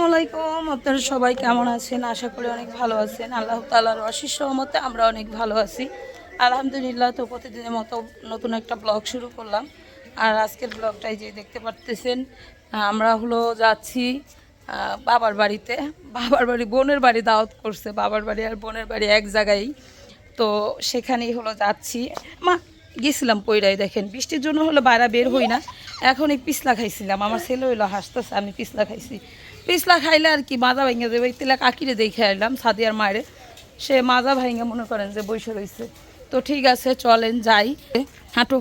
আসসালামু আলাইকুম। আপনারা সবাই কেমন আছেন? আশা করি অনেক ভালো আছেন। আল্লাহ তালার অশিস রহমতে আমরা অনেক ভালো আছি। আলহামদুলিল্লাহ, তো প্রতিদিনের মতো নতুন একটা ব্লগ শুরু করলাম। আর আজকের ব্লগটাই যে দেখতে পারতেছেন আমরা হলো যাচ্ছি বাবার বাড়িতে। বাবার বাড়ি, বোনের বাড়ি দাওয়াত করছে। বাবার বাড়ি আর বোনের বাড়ি এক জায়গায়। তো সেখানেই হলো যাচ্ছি। মা, গেছিলাম পইরাই দেখেন। বৃষ্টির জন্য হলো বাইরে বের হই না। এখন এই পিছলা খাইছিলাম। আমার ছেলে হইল হাসতেছে, আমি পিছলা খাইছি। পিছলা খাইলে আর কি মাজা ভেঙে দেবে তেলা কাকিরে দেখে আইলাম, সাদিয়ার মায়ের। সে মাজা ভেঙে মনে করেন যে বসে রয়েছে তো ঠিক আছে, চলেন যাই। হাঁটো।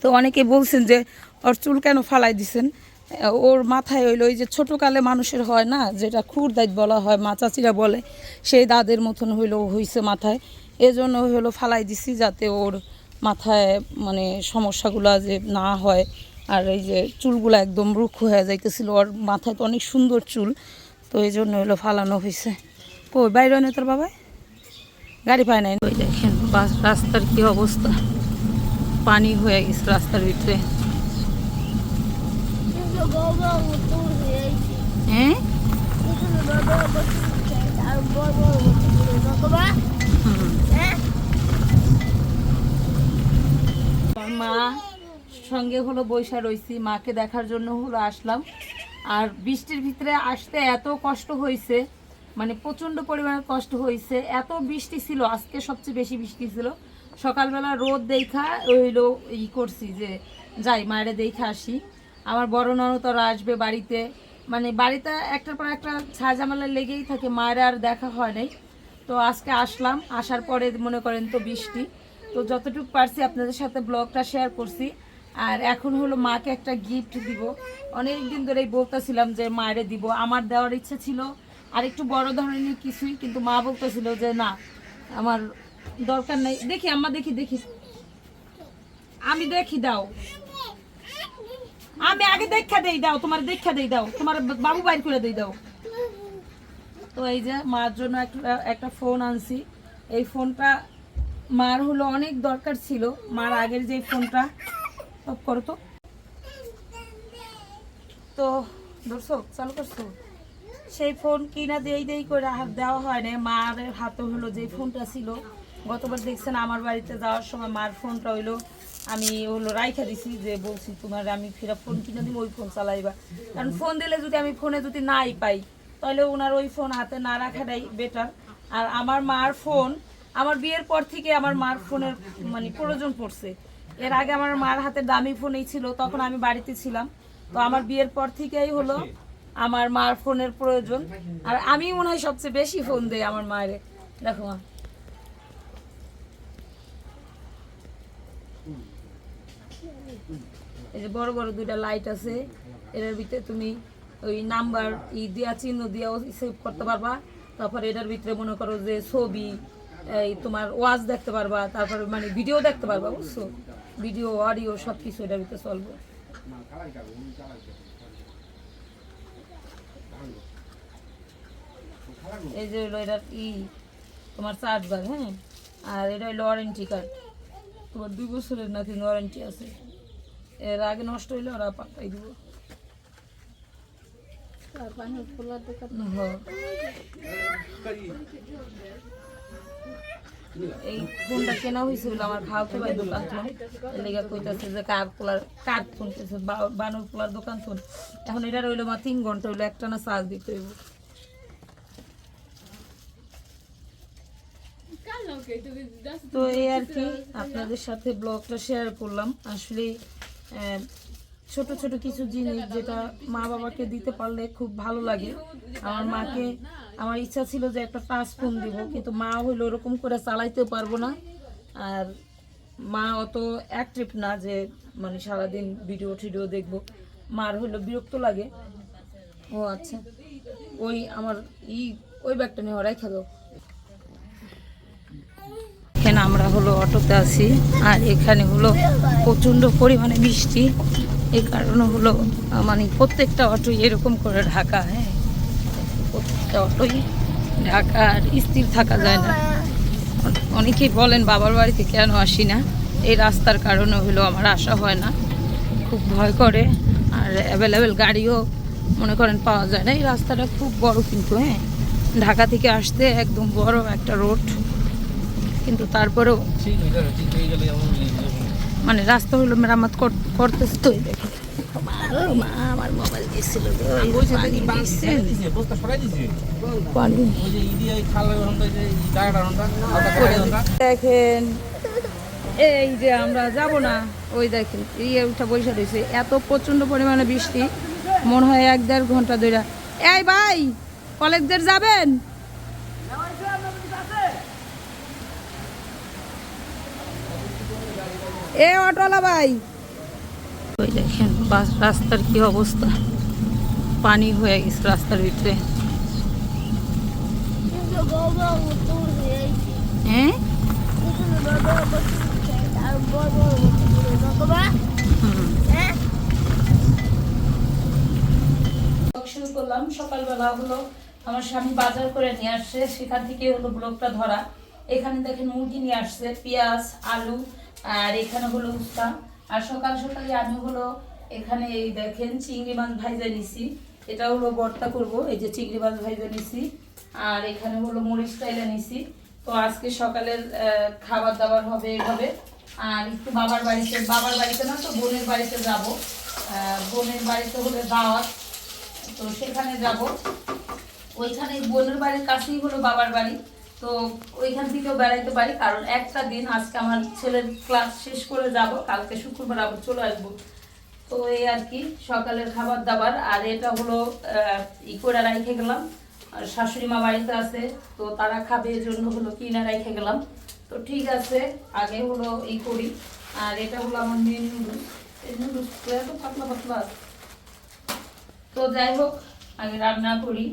তো অনেকে বলছেন যে, ওর চুল কেন ফালাই দিছেন? ওর মাথায় হইল ওই যে ছোটোকালে মানুষের হয় না, যেটা খুর দায়িত্ব বলা হয়, মা চাচিরা বলে, সেই দাদের মতন হইল হইছে মাথায়। এজন্য হলো ফালাই দিছি যাতে ওর মাথায় মানে সমস্যাগুলো যে না হয়। আর এই যে চুলগুলো একদম রুক্ষ হয়ে যাইতেছিল ওর মাথায় তো অনেক সুন্দর চুল তো এই জন্য হলো ফালানো হয়েছে কই বাইরে হয় না তোর বাবা গাড়ি পায় নাই। ওই দেখেন বাস রাস্তার কি অবস্থা। পানি হয়ে গেছে রাস্তার ভিতরে। হ্যাঁ? মা সঙ্গে হলো বৈশা রইছি, মাকে দেখার জন্য হলো আসলাম। আর বৃষ্টির ভিতরে আসতে এত কষ্ট হয়েছে মানে প্রচণ্ড পরিমাণে কষ্ট হয়েছে। এত বৃষ্টি ছিল, আজকে সবচেয়ে বেশি বৃষ্টি ছিল। সকালবেলা রোদ দেখা হইল ই করছি যে যাই, মায়েরে দেখা আসি। আমার বড় ননতরা আসবে বাড়িতে। মানে বাড়িতে একটার পর একটা ঝামেলা লেগেই থাকে, মায়ের আর দেখা হয় নাই। তো আজকে আসলাম, আসার পরে মনে করেন তো বৃষ্টি। তো যতটুকু পারছি আপনাদের সাথে ব্লগটা শেয়ার করছি। আর এখন হলো মাকে একটা গিফট দিব। অনেক দিন ধরেই বলতেছিলাম যে মায়েরে দিব। আমার দেওয়ার ইচ্ছে ছিল আর একটু বড় ধরনের কিছুই, কিন্তু মা বলতেছিল যে না, আমার দরকার নেই। দেখি আম্মা, দেখি দেখি। আমি দেখি, দাও। আমি আগে দেখা দেই, দাও, তোমার দেখা দেই, দাও। তোমার বাবু বাইর করে দেই, দাও। তো এই যে মার জন্য একটা একটা ফোন আনছি। এই ফোনটা মার হলো অনেক দরকার ছিল। মার আগের যে ফোনটা অফ করো তো। তো দর্শক চালু করছ? সেই ফোন কিনা দেই দেই করে দেওয়া হয় না মার হাতে হলো যে ফোনটা ছিল। গতবার দেখছেন আমার বাড়িতে যাওয়ার সময় মার ফোনটা হইল। আমি হলো রাইখা দিছি যে বলছি, তোমার আমি ফিরা ফোন কিনে দিব, ওই ফোন চালাইবা। কারণ ফোন দিলে যদি আমি ফোনে যদি নাই পাই, তাহলে ওনার ওই ফোন হাতে না রাখাটাই বেটার আর আমার মার ফোন, আমার বিয়ের পর থেকে আমার মার ফোনের মানে প্রয়োজন পড়ছে। এর আগে আমার মার হাতে দামি ফোনই ছিল, তখন আমি বাড়িতে ছিলাম। তো আমার বিয়ের পর থেকেই হলো আমার মার ফোনের প্রয়োজন। আর আমি মনে হয় সবচেয়ে বেশি ফোন দেই আমার মায়ের। দেখো মা। এই যে বড় বড় দুইটা লাইট আছে, এটার ভিতরে তুমি ওই নাম্বার ই দিয়া, চিহ্ন দিয়াও সেভ করতে পারবা। তারপর এটার ভিতরে মনে করো যে ছবি, এই তোমার ওয়াজ দেখতে পারবা, তারপর মানে ভিডিও দেখতে পারবা, বুঝছ? ভিডিও অডিও সব কিছু এটার ভিতরে চলবে এই যে হলো এটার ই তোমার চার্জ চার্জবার হ্যাঁ? আর এটা হলো ওয়ারেন্টি কার্ড তোমার দুই বছরের নাকি ওয়ারেন্টি আছে। এর আগে নষ্ট হইলে ওরা পাল্টাই দিব। হ্যাঁ। এই ফোনটা কেনা হয়েছিল, আমার খাওয়াতে ভাই দোকান ফোন লেগে কইতাছে যে কার পোলার, কার বা- বানর পোলার দোকান ফোন এখন এটা রইল মা তিন ঘণ্টা হইল, একটা না চার্জ দিতে হইব। তো এই আর কি, আপনাদের সাথে ব্লগটা শেয়ার করলাম। আসলে ছোট ছোট কিছু জিনিস যেটা মা বাবাকে দিতে পারলে খুব ভালো লাগে। আমার মাকে আমার ইচ্ছা ছিল যে একটা টাচ ফোন দিব, কিন্তু মা হইল ওরকম করে চালাইতেও পারব না। আর মা অত অ্যাক্টিভ না যে মানে সারাদিন ভিডিও টিডিও দেখব। মার হইল বিরক্ত লাগে। ও আচ্ছা ওই আমার ই, ওই ব্যাগটা নিয়ে রেখে দাও এখানে আমরা হলো অটোতে আছি, আর এখানে হলো প্রচণ্ড পরিমাণে বৃষ্টি এই কারণে হলো মানে প্রত্যেকটা অটোই এরকম করে ঢাকা হ্যাঁ। প্রত্যেকটা অটোই ঢাকা আর স্থির থাকা যায় না। অনেকেই বলেন বাবার বাড়িতে কেন আসি না? এই রাস্তার কারণে হলো আমার আসা হয় না। খুব ভয় করে। আর অ্যাভেলেবেল গাড়িও মনে করেন পাওয়া যায় না। এই রাস্তাটা খুব বড় কিন্তু হ্যাঁ? ঢাকা থেকে আসতে একদম বড় একটা রোড। কিন্তু তারপরেও মানে রাস্তা হলো মেরামত কর- করতেছে তো ও দেখেন, এই যে আমরা যাব না, ওই দেখেন এই উঠা বৈশা রয়েছে। এত প্রচণ্ড পরিমাণে বৃষ্টি, মনে হয় এক দেড় ঘণ্টা ধরে। এই ভাই কলেজদের যাবেন? এ অটোলা ভাই। ওই দেখেন রাস্তার কি অবস্থা? পানি হয়ে গেছে রাস্তার ভিতরে। হ্যাঁ? শুরু করলাম। সকালবেলা হলো, আমার স্বামী বাজার করে নিয়ে আসছে। সেখান থেকে হলো ব্লগটা ধরা। এখানে দেখেন মুরগি নিয়ে আসছে, পেঁয়াজ, আলু, আর এখানে হলো উস্তা আর সকাল সকালে আমি হলো এখানে এই দেখেন চিংড়ি মাছ ভাইজা নিছি। এটা হলো ভর্তা করব, এই যে চিংড়ি মাছ ভাইজা নিছি। আর এখানে হলো মরিচ স্টাইলে নিছি। তো আজকে সকালের খাবার দাবার হবে এভাবে। আর একটু বাবার বাড়িতে বাবার বাড়িতে না তো বোনের বাড়িতে যাব। বোনের বাড়িতে হলে দাওয়াত। তো সেখানে যাব। ওইখানে বোনের বাড়ির কাছেই হলো বাবার বাড়ি। তো ওইখান থেকেও বেড়াইতে পারি, কারণ একটা দিন আজকে আমার ছেলের ক্লাস শেষ করে যাব। কালকে শুক্রবার আবার চলে আসব। তো এই আর কি, সকালের খাবার দাবার। আর এটা হলো ই করে রাইখে গেলাম। আর শাশুড়ি মা বাড়িতে আছে, তো তারা খাবে এর জন্য হলো কিনা রাইখে গেলাম। তো ঠিক আছে, আগে হলো ই করি। আর এটা হলো আমার মেন নুডলস এই নুডলস এত পাতলা পাতলা আছে। তো যাই হোক, আগে রান্না করি।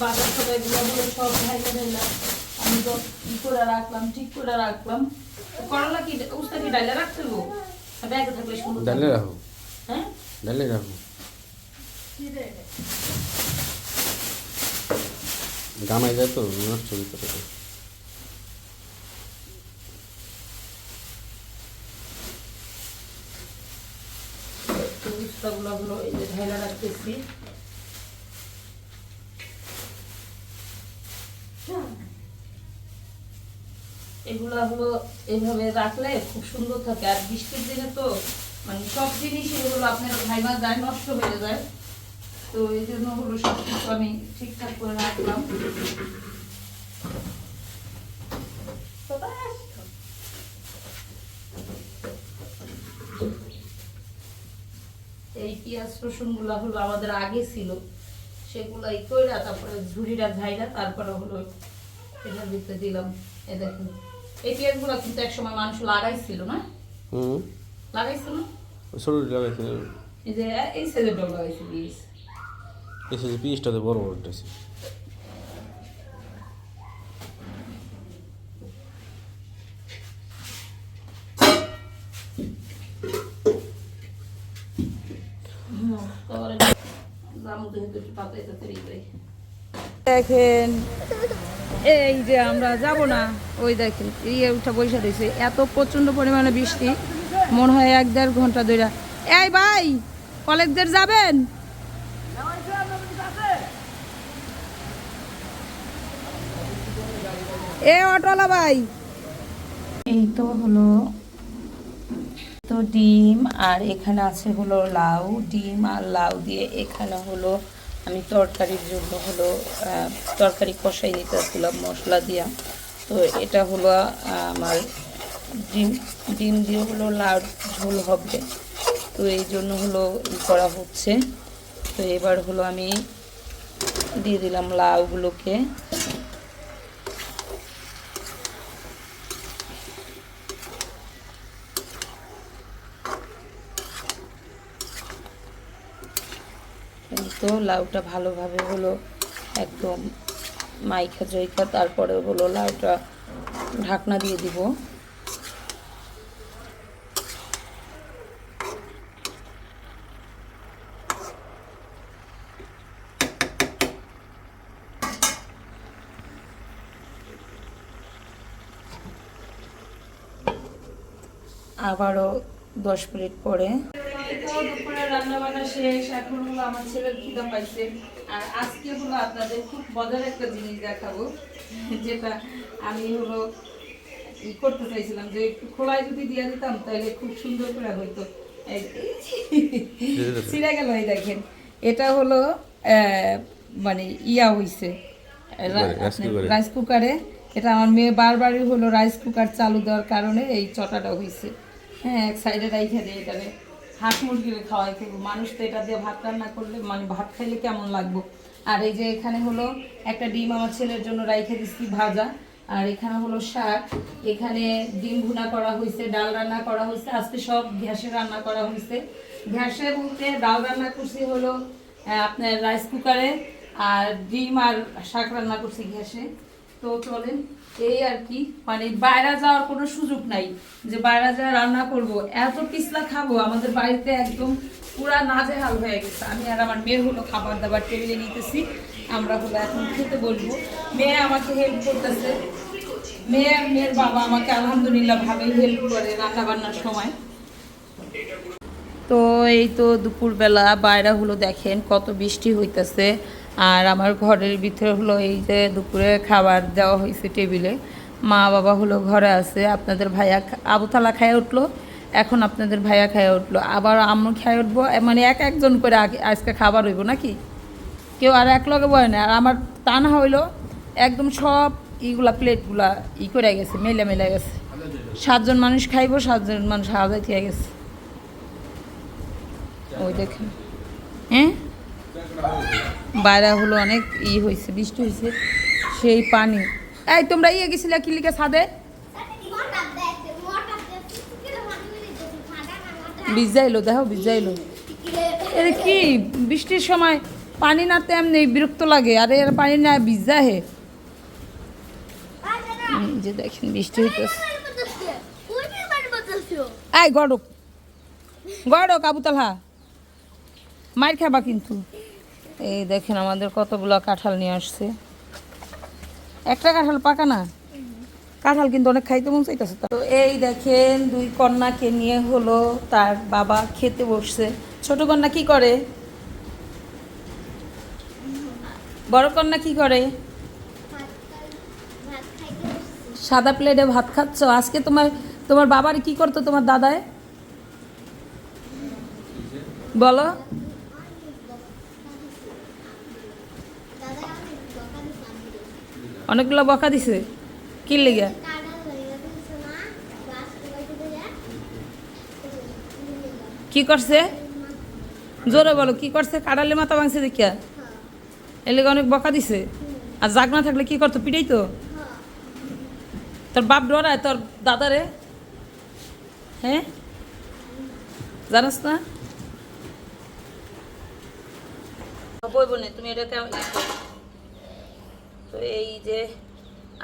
বাজার সবাইগুলো হলো সব ভাই বোনেরা আমি তো ই করে রাখলাম, ঠিক করে রাখলাম। করলা কি উস্তা কি ডাইলে রাখতে গো ব্যাগে থাকলে সুন্দর থাকবে। ডালে রাখো হ্যাঁ ডালে রাখো গামাই যায় তো নষ্ট ভিতরে তো উস্তাগুলো হলো এই যে ঢাইলা রাখতেছি এগুলা হলো এইভাবে রাখলে খুব সুন্দর থাকে। আর বৃষ্টির দিনে তো মানে সব জিনিস এগুলো আপনার ভাইবা যায়, নষ্ট হয়ে যায়। তো এই জন্য হলো সব কিছু আমি ঠিকঠাক করে রাখলাম। এই পেঁয়াজ রসুনগুলা হলো আমাদের আগে ছিল। সেগুলাই কইরা তারপরে ঝুড়িটা ঝাইরা তারপরে হলো এটার ভিতরে দিলাম। এ দেখুন। এই কিন্তু একসময় মানুষ লাগাইছিল না? হুম। লাগাইছিল? না ছোট লাগাইছে এই যে এই সাইজের ডগ লাগাইছে বীজ এসে যে পিসটাতে বড় বড় উঠেছে দেখেন। এই যে আমরা যাব না, ওই দেখেন এই উঠা বৈশা রয়েছে। এত প্রচণ্ড পরিমাণে বৃষ্টি, মনে হয় এক দেড় ঘণ্টা ধরে এই ভাই কলেজদের যাবেন? এ অটোলা ভাই। এই তো হলো তো ডিম, আর এখানে আছে হলো লাউ। ডিম আর লাউ দিয়ে এখানে হলো আমি তরকারির জন্য হলো তরকারি কষাই দিতেছিলাম মশলা দিয়া। তো এটা হলো আমার ডিম ডিম দিয়ে হলো লাউ ঝোল হবে। তো এই জন্য হলো ই করা হচ্ছে। তো এবার হলো আমি দিয়ে দিলাম লাউগুলোকে এই তো লাউটা ভালোভাবে হলো একদম মাইখা জৈখা তারপরে হলো লাউটা ঢাকনা দিয়ে দিব। আবারও দশ মিনিট পরে। তো রান্না বান্না শেষ এখন হলো আমার ছেলের খিদা পাইছে। আর আজকে হলো আপনাদের খুব মজার একটা জিনিস দেখাবো যেটা আমি হলো করতে চাইছিলাম যে একটু খোলায় যদি দিয়ে দিতাম তাহলে খুব সুন্দর করে হইতো। ছিঁড়ে গেল এই দেখেন। এটা হলো আহ, মানে ইয়া হইছে রাইস কুকারে। এটা আমার মেয়ে বারবারই হলো রাইস কুকার চালু দেওয়ার কারণে এই চটাটা হয়েছে হ্যাঁ এক সাইডে রাইখে দিয়ে এটারে। হাঁস মুরগির খাওয়াই থাকব মানুষ তো এটা দিয়ে ভাত রান্না করলে মানে ভাত খাইলে কেমন লাগবো? আর এই যে এখানে হলো একটা ডিম আমার ছেলের জন্য রাইখে দিচ্ছি ভাজা। আর এখানে হলো শাক। এখানে ডিম ভুনা করা হয়েছে ডাল রান্না করা হয়েছে আজকে সব গ্যাসে রান্না করা হয়েছে গ্যাসে বলতে ডাল রান্না করছি হলো আপনার রাইস কুকারে, আর ডিম আর শাক রান্না করছি গ্যাসে। তো চলেন এই আর কি মানে বাইরে যাওয়ার কোনো সুযোগ নাই যে বাইরে যা রান্না করব। এত পিছলা খাব, আমাদের বাড়িতে একদম পুরা নাজেহাল হয়ে গেছে। আমি আর আমার মেয়ে হলো খাবার দাবার টেবিলে নিতেছি, আমরা হলো এখন খেতে বলব মেয়ে আমাকে হেল্প করতেছে। মেয়ে আর মেয়ের বাবা আমাকে আলহামদুলিল্লাহ ভালোই হেল্প করে রান্না বান্নার সময়। তো এই তো দুপুরবেলা বাইরে হলো দেখেন কত বৃষ্টি হইতেছে। আর আমার ঘরের ভিতরে হলো এই যে দুপুরে খাবার দেওয়া হয়েছে টেবিলে। মা বাবা হলো ঘরে আছে, আপনাদের ভাইয়া আবুতালা খায় উঠল, এখন আপনাদের ভাইয়া খায় উঠল। আবার আম্মু খায় উঠবো মানে এক একজন করে আজকে খাবার হইব নাকি? কেউ আর এক লগে বয় না, আর আমার তা না হইল, একদম সব ইগুলা প্লেটগুলা ই করে গেছে, মেলে মেলে গেছে। সাতজন মানুষ খাইব, সাতজন মানুষ হাজাই থেকে গেছে। ওই দেখেন। হ্যাঁ? বাইরে হলো অনেক ই হয়েছে বৃষ্টি হয়েছে সেই পানি। এই, তোমরা ইয়ে গেছিলে কি লিখে ছাদে? ভিজাইলো, দেখো, ভিজাইলো। এর কি, বৃষ্টির সময় পানি না তেমনি বিরক্ত লাগে, আর এর পানি না ভিজা হে যে দেখেন, বৃষ্টি হইতেছে। এই, গড়ক। গড়ক আবুতালহা মার খাবা কিন্তু। এই দেখেন আমাদের কতগুলো কাঁঠাল নিয়ে আসছে। একটা কাঁঠাল পাকা না? কাঁঠাল কিন্তু অনেক খাইতে মন চাইতেছে। তো এই দেখেন দুই কন্যাকে নিয়ে হলো তার বাবা খেতে বসছে। ছোট কন্যা কি করে? বড় কন্যা কি করে? সাদা প্লেটে ভাত খাচ্ছ। আজকে তোমার তোমার বাবার কি করতো তোমার দাদায়? বলো। অনেকগুলো বকা দিছে। কি লেগে কি করছে? জোরে বলো, কি করছে? কাটালে মাথা ভাঙছে দেখিয়া। এর লেগে অনেক বকা দিছে। আর জাগ না থাকলে কি করতো? পিটাই তো। তোর বাপ ডরায়, তোর দাদারে। হ্যাঁ? জানাস না? বইব না, তুমি এটা। তো এই যে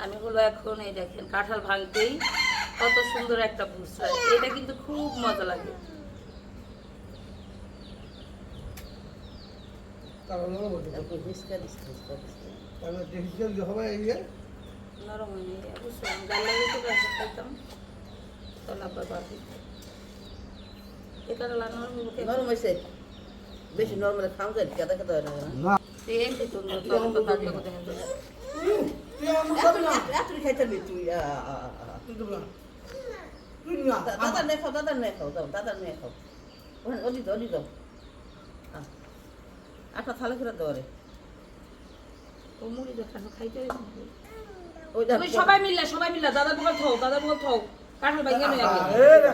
আমি হলো এখন এই দেখেন কাঁঠাল ভাঙতেই কত সুন্দর একটা বুঝ এটা কিন্তু খুব মজা লাগে। নরম হয়নি বুঝলাম গাল লাগে তো গাছে খাইতাম তাহলে আবার এটা নরম নরম হয়েছে বেশি নরমালে খাওয়া যায় কেদা কেদা হয় না। না সেম তো সুন্দর তখন তো থাকলে কোথায় হতো না। রাত্রি খাইতে নি তুই দাদা নে খাও দাদা নে খাও দাও দাদা নে খাও। অলি দাও অলি দাও। আটা থালে করে দাও রে ও মুড়ি দেখানো খাইতে তুমি সবাই মিললে সবাই মিললে দাদার বল থাও দাদার বল থাও কাঁঠাল ভাই কেন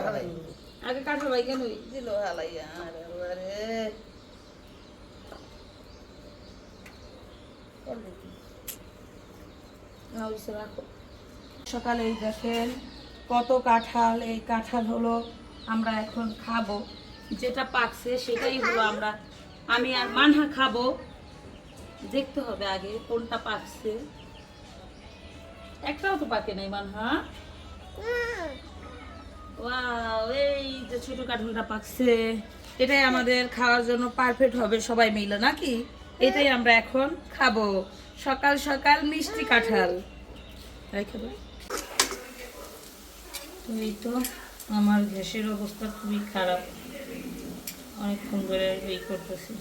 আগে। আগে কাঁঠাল ভাই কেন দিল হালাইয়া রে না ওইসে সকালে এই দেখেন কত কাঁঠাল, এই কাঁঠাল হলো আমরা এখন খাব। যেটা পাকছে সেটাই হলো আমরা, আমি আর মানহা খাব। দেখতে হবে আগে কোনটা পাকছে। একটাও তো পাকে নাই মানহা। এই যে ছোট কাঁঠালটা পাকছে। এটাই আমাদের খাওয়ার জন্য পারফেক্ট হবে সবাই মিলে, নাকি? এটাই আমরা এখন খাব। সকাল সকাল মিষ্টি কাঁঠাল। এই তো আমার গ্যাসের অবস্থা খুবই খারাপ। অনেকক্ষণ ধরে এই করতেছি।